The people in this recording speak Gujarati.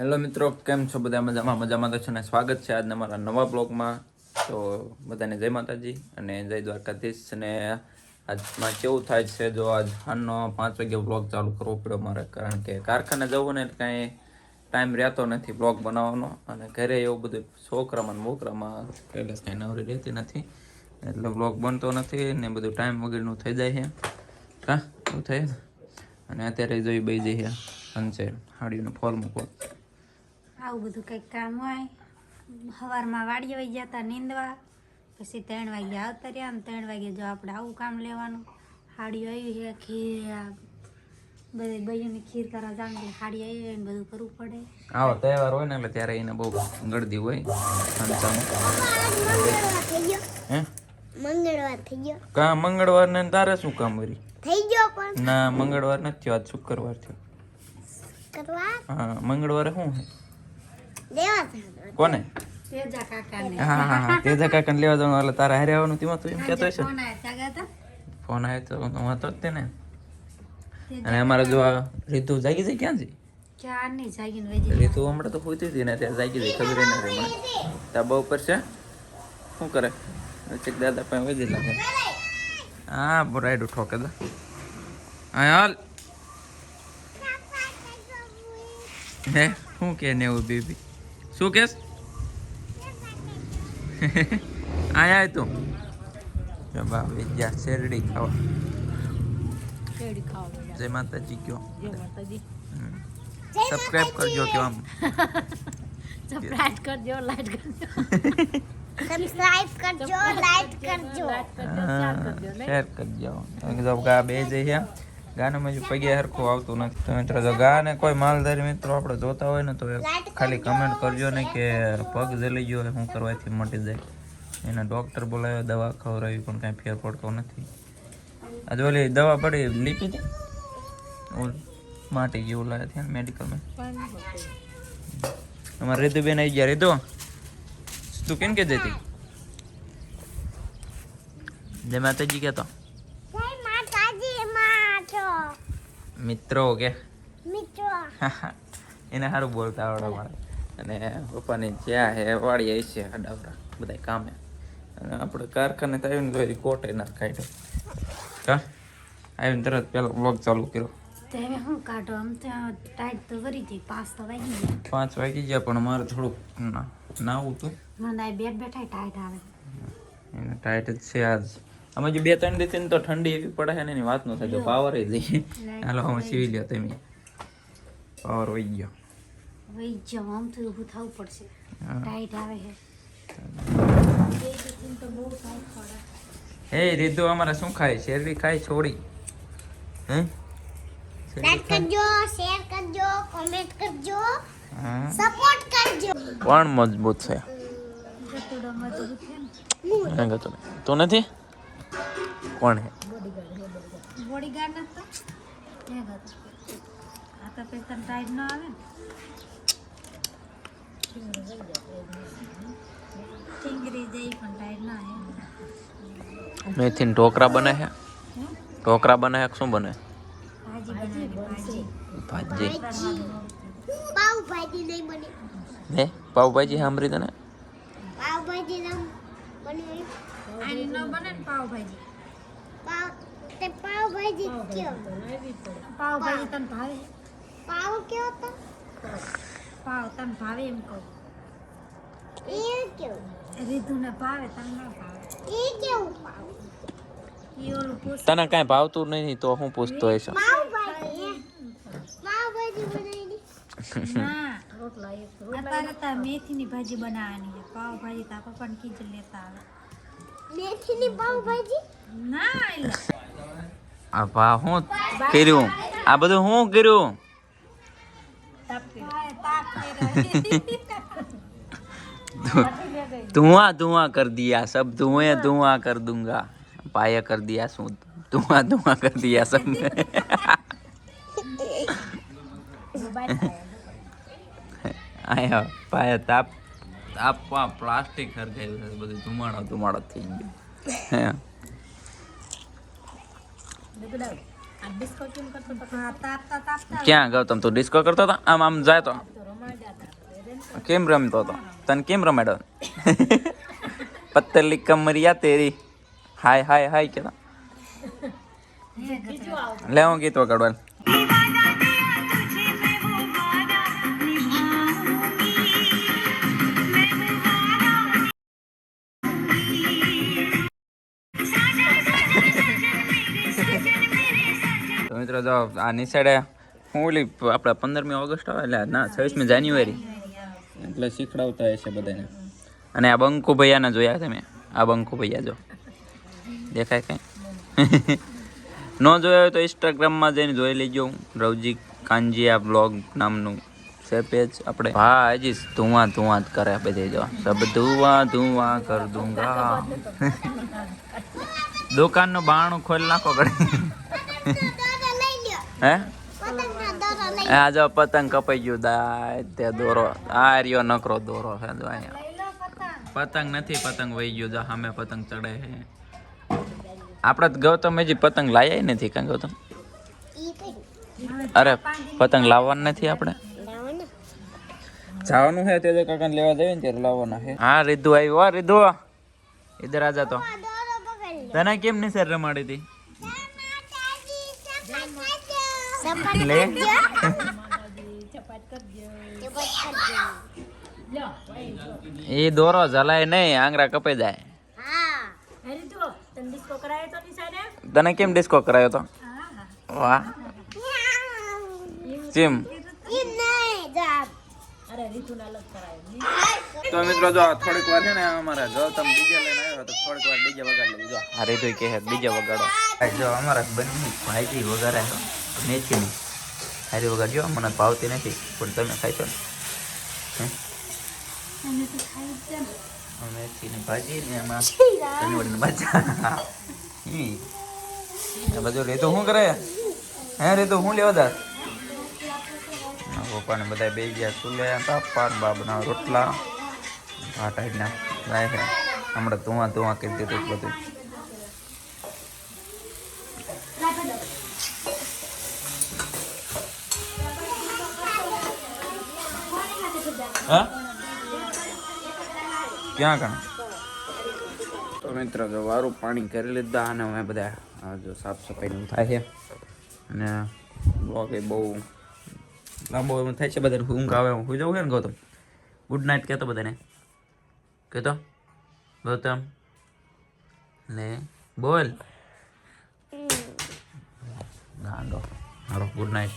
હેલો મિત્રો, કેમ છો? બધા મજામાં? મજામાં તો છો ને સ્વાગત છે આજના મારા નવા બ્લોગમાં. તો બધાને જય માતાજી અને જય દ્વારકાધીશ. અને આજમાં કેવું થાય છે જો આજ સાંજનો પાંચ વાગે બ્લોગ ચાલુ કરવો પડ્યો મારે, કારણ કે કારખાને જવું ને કાંઈ ટાઈમ રહેતો નથી બ્લોગ બનાવવાનો. અને ઘરે એવું બધું છોકરામાં મોકરામાં એટલે કાંઈ નવરી રહેતી નથી. એટલે બ્લોગ બનતો નથી ને બધું ટાઈમ વગરનું થઈ જાય છે. હા, એવું થાય અને અત્યારે જોઈ બે જઈએ અંશે હાડીનું ફોલ મૂકો આવું બધું કંઈક કામ હોય સવારમાં વાડીએ વહી જતા નીંદવા પછી ત્રણ વાગે આવતા રહ્યા ને ત્રણ વાગે જો આપણે આવું કામ લેવાનું. હાડી આવી છે ખીર બધી બહેનોની ખીર કરવા જાણ કે હાડી આવી હોય બધું કરવું પડે. આવો તહેવાર હોય ને એટલે ત્યારે એને બહુ ગળદી હોય હે? મંગળવાર થઈ ગયો કા મંગળવાર ને તારે શું કામ વરી થઈ ગયો પણ ના મંગળવાર નથી થયો આજ શુક્રવાર થયો. હા મંગળવારે શું. કોને? તેજા કાકાને. હા હા હા. તેજા કાકાને લેવા જવાનું. એટલે તારે હારે આવવાનું તેમાં તું એમ કહેતો હશે ફોન આવ્યા તો હું હતો જ તેને. અને અમારે જો આ રીતુ જાગી જાય ક્યાં છે રીતુ હમણાં તો હોતી હતી ને ત્યાં જાગી જાય ખબર ના રહે મને ધાબા ઉપર છે? શું કરે? ચેક દાદા પાસે વધી લાગે હા રાઈડ ઠોકે દા હા હાલ. હે શું કે ને એવું બેબી? શું કેસ? આયા તું. જો બા વિદ્યા શેરડી ખાવા. શેરડી ખાવા જય માતાજી કયો. જય માતાજી. સબસ્ક્રાઇબ કરજો કે આમ સબસ્ક્રાઇબ કરજો લાઈક કરજો. સબસ્ક્રાઇબ કરજો લાઈક કરજો શેર કરજો જો બે જઈ છે ગાનામાં જો પગે હરખું આવતું નથી. તો મિત્રો જો ગા ને કોઈ માલધારી મિત્રો આપણે જોતા હોય ને તો ખાલી કમેન્ટ કરજો ને કે પગ જલી ગયો શું કરવાથી મટી જાય. એને ડોક્ટર બોલાવ્યો દવા ખવડાવી પણ કાંઈ ફેર પડતો નથી. આજે ઓલી દવા પડી લીપી હતી? માટી જેવું લાગે છે મેડિકલમાં અમારે રીતુબેન આવી ગયા. રીતુ તું કેમ કે જતી જય માતાજી કહેતો જય માતાજી માતો મિત્રો કે મિત્રો. એને સારું બોલતા આવડે મારે અને પપ્પાની જ્યાં હે વાળી આવી છે અડાવરા બધા કામે. અને આપણે કારખાને તો આવીને તો કોટે ના કાઢ્યો કા આવીને તરત પેલો બ્લોગ ચાલુ કર્યો. પાંચ વાગી ગયા. પણ મારે થોડુંક ના નાવું હતું બેઠ બેઠા ટાઈટ આવે. એને ટાઈટ જ છે આજ. આમાં જો બે ત્રણ દિવસથી તો ઠંડી એવી પડે છે ને એની વાત ન થાય તો પાવર જઈએ હાલો હવે સીવી લ્યો તમે. પાવર વહી ગયો. વહી જાવ આમ તો ઊભું થવું પડશે. ટાઈટ આવે છે. તો બહુ ટાઈટ પડે હે રીતુ અમારે શું ખાય? શેરડી ખાય છોડી? હે? લાઈક કરજો શેર કરજો કોમેન્ટ કરજો સપોર્ટ કરજો. પણ મજબૂત છે. હે ગતો તું નથી? કોણ હે? બોડીગાર્ડ નતો ત્યાં ગતો આ તો પેલા ટાઈટ ન આવે ને? ટીંગરી જઈ પણ ટાઈટ ના આવે. મેથીન ઢોકરા બને છે ઢોકરા બને છે શું બને? ભાજી ભાજી. ભાજી. પાવભાજી નહીં બને. ને પાવ ભાજી સાંભળી તને? પાવભાજી ના બને આની ન બને પાવ તે પાવભાજી કયો? પાવભાજી તને ભાવે? પાવ કયો તો? પાવ તને ભાવે એમ કહું. એ કયો રીધુને ભાવે તને ન ભાવે. એ કેવું પાવ? ઈ ઓલું પૂછ. તને કાંઈ ભાવતું નહીં તો હું પૂછતો તાર મેથીની ભાજી બનાવવાની છે. પાવભાજી તાર પણ કીજ લેતા આવે. મેથીની પાવભાજી? આ હું કર્યું? આ બધું હું કર્યું? ધુઆ ધુઆ કર દિયા સબ, ધુએ ધુઆ કર દુંગા. પાયા કર દિયા શું ધુઆ ધુઆ કર દિયા સબ આયા, પાયા તાપ તાપમાં પ્લાસ્ટિક હર ગયું બધું ધુમાડો ધુમાડો થઈ ગયો. ક્યાં ગૌતમ તું ડિસ્કો કરતો હતો? આમ આમ જાય તો? કેમ રમતો હતો? તને કેમ રમાડો પત્તરલી કમરિયા તેરી. હાય હાય હાય, કેતા. લે હું ગીત વગાડવાનું જો આ નિશાળે હું ઓલી આપણે પંદરમી ઓગસ્ટ આવે, એટલે ના, છવ્વીસમી જાન્યુઆરી. એટલે શીખડાવતા હશે બધાને અને આ બંકુ ભૈયાને જોયા તમે? આ બંકુ ભૈયા જો. દેખાય કઈ? ન જોયો હોય તો ઇન્સ્ટાગ્રામમાં જઈને જોઈ લેજો. રવજી કાંજીયા બ્લોગ નામનું છે પેજ આપણે. હા, હજી ધુવા ધુવા જ કરે બધે જો. સબ ધુવા ધુવા કર દુંગા. દુકાનનું બાણું ખોલી નાખો લ્યો હે? આ જો પતંગ કપાઈ ગયું દાય તે દોરો આ રહ્યો નકરો દોરો છે જો અહીંયા. પતંગ. નથી પતંગ વહી ગયું જો સામે પતંગ ચડે છે. આપણે ગૌતમ હજી પતંગ લાયા નથી કાં ગૌતમ? અરે પતંગ લાવવાનું નથી આપણે? જવાનું છે તે કાકાને લેવા જઈએ ને ત્યારે લાવવાના છે. હા રીધુ આવ્યું હા રીધુ ઇધર આજા તો. તને કેમ નહીં સર રમાડી હતી? લે એ દોરો જલાય નહીં આંગળા કપાઈ જાય. હા. તને કેમ ડિસ્કો કરાયો તો? વાહ. ચીમ. જા તો મિત્રો જો થોડીક વાર છે ને અમારા ગૌતમ ડીજે લઈને આવ્યો તો થોડીક વાર ડીજે વગાડી લેજો. આ રીતુ કહે ડીજે વગાડો. જો અમારા બંને ભાઈજી વગાડે છે. મેથીની. હારી વગાડજો મને ભાવતી નથી પણ તમે ખાઈ છો ને. મેથીની ભાજી ને એમાં ભાજા ઈ. આ બધું રીતુ શું કરે? હે રીતુ શું લેવા દાર? પપ્પાને બધા બે ગયા ચૂલે પાપા બાબના રોટલા. લાય છે હમણાં ધુઆ ધુઆ કરી દીધું બધું. હા? ક્યાં કણ તો મિત્રો જો વારું પાણી કરી લીધા અને અમે બધા આ જો સાફ સફાઈનું થાય છે. અને બ્લોગ એ બહુ લાંબો એમ થાય છે બધાને ઊંઘ આવે હું જવું છે ને ગૌતમ? ગુડ નાઇટ કહેતો બધાને. કહેતો? ગૌતમ? ને બોલ. ગાંડો. હાલો ગુડ નાઇટ